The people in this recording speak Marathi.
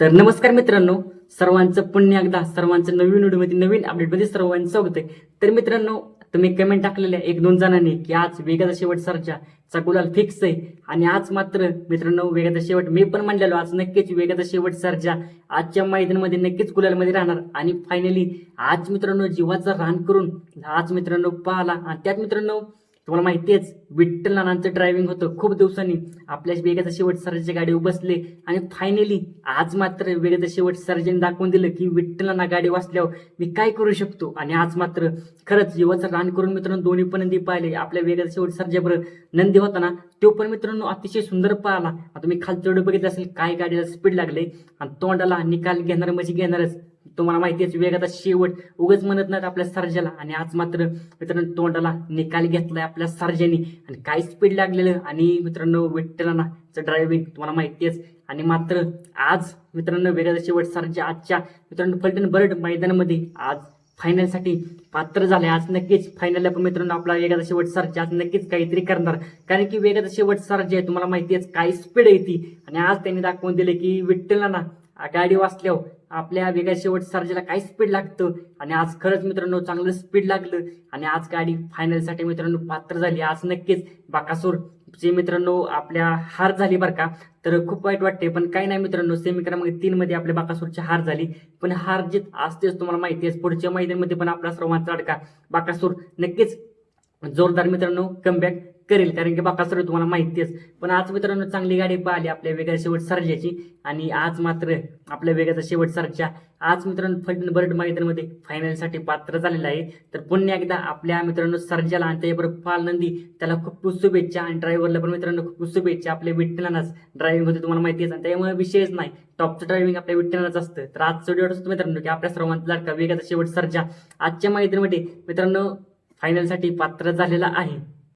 तर नमस्कार मित्रांनो सर्वांचं पुण्य एकदा सर्वांचं नवीन व्हिडिओमध्ये नवीन अपडेटमध्ये सर्वांचं स्वागत आहे. तर मित्रांनो तुम्ही कमेंट टाकलेल्या एक दोन जणांनी की आज वेगाचा शेवट सरच्या चा गुलाल फिक्स आहे. आणि आज मात्र मित्रांनो वेगाचा शेवट मी पण म्हणलेलो आज नक्कीच वेगाचा शेवट सरच्या आजच्या मैदानामध्ये नक्कीच गुलालमध्ये राहणार. आणि फायनली आज मित्रांनो जीवाचा रान करून आज मित्रांनो पाहला आणि त्यात मित्रांनो तुम्हाला माहिती आहेच विठ्ठल नानांचं ड्रायव्हिंग होतं खूप दिवसांनी. आपल्या वेगाचा शेवट सरच्या गाडीवर बसले आणि फायनली आज मात्र वेगाचा शेवट सर्जन दाखवून दिलं की विठ्ठल नाना गाडी वाचल्यावर मी काय करू शकतो? आणि आज मात्र खरंच जीवाचं रान करून मित्रांनो दोन्ही पण नंदी पाहिले. आपल्या वेगाचा शेवट सर्जाबरोबर नंदी होता ना तो पण मित्रांनो अतिशय सुंदर पाहिला. आता तुम्ही खालचं बघितलं असेल काय गाडीला स्पीड लागले. आणि तोंडाला निकाल घेणार म्हणजे घेणारच. तुम्हाला माहिती वेगाचा शेवट. उगाच म्हणत नाहीत आपल्या सर्जाला. आणि आज मात्र मित्रांनो तोंडाला निकाल घेतलाय आपल्या सर्जानी. आणि काय स्पीड लागलेलं? आणि मित्रांनो विठ्ठलानाचं ड्रायव्हिंग तुम्हाला माहितीच आणि मात्र आज मित्रांनो वेगाचा शेवट सर्जा आजच्या मित्रांनो फलटण बर्ड मैदानामध्ये आज फायनलसाठी पात्र झाले आज नक्कीच फायनलला पण मित्रांनो आपला वेगाचा शेवट सरच्या आज नक्कीच काहीतरी करणार. कारण की वेगाचा शेवट सर्ज आहे तुम्हाला माहिती आहे काय स्पीड आहे ती. आणि आज त्यांनी दाखवून दिले की विठ्ठलाना गाडी वाचल्यावर आपल्या वेगळ्या शेवट सर्जेला काय स्पीड लागतं. आणि आज खरंच मित्रांनो चांगलं स्पीड लागलं. आणि आज गाडी फायनलसाठी मित्रांनो पात्र झाली. आज नक्कीच बाकासूर जे मित्रांनो आपल्या हार झाली बरं का तर खूप वाईट वाटते पण काही नाही मित्रांनो सेमी क्रमांक तीन मध्ये आपल्या बाकासूरची हार झाली. पण हार जीत असतेच तुम्हाला माहिती आहे. पुढच्या मैदानमध्ये पण आपला सर्वांचा अडका. बाकासूर नक्कीच जोरदार मित्रांनो कमबॅक करेल. कारण की बाकासूर तुम्हाला माहिती पण आज मित्रांनो चांगली गाडी पाहिली आपल्या वेगळ्या शेवट सरजाची आणि आज मात्र आपल्या वेगाचा शेवट सरजा आज मित्रांनो फलटण बर्ड मैदानामध्ये फायनलसाठी पात्र झालेला आहे. तर पुन्हा एकदा आपल्या मित्रांनो सरजाला आणि त्याच्याबरोबर पाल नंदी त्याला खूप खूप शुभेच्छा. आणि ड्रायव्हरला पण मित्रांनो खूप खूप शुभेच्छा. आपल्या विठ्ठलानाच ड्रायव्हिंग होते तुम्हाला माहितीच आणि त्यामुळे विषयच नाही. टॉपचं ड्रायव्हिंग आपल्या विठ्ठलानाच असतं. तर आजचं व्हिडिओ असतो मित्रांनो की आपल्या सर्वांचा लाडका वेगाचा शेवट सर्जा आजच्या मैदानामध्ये मित्रांनो फायनलसाठी पात्र झालेला आहे.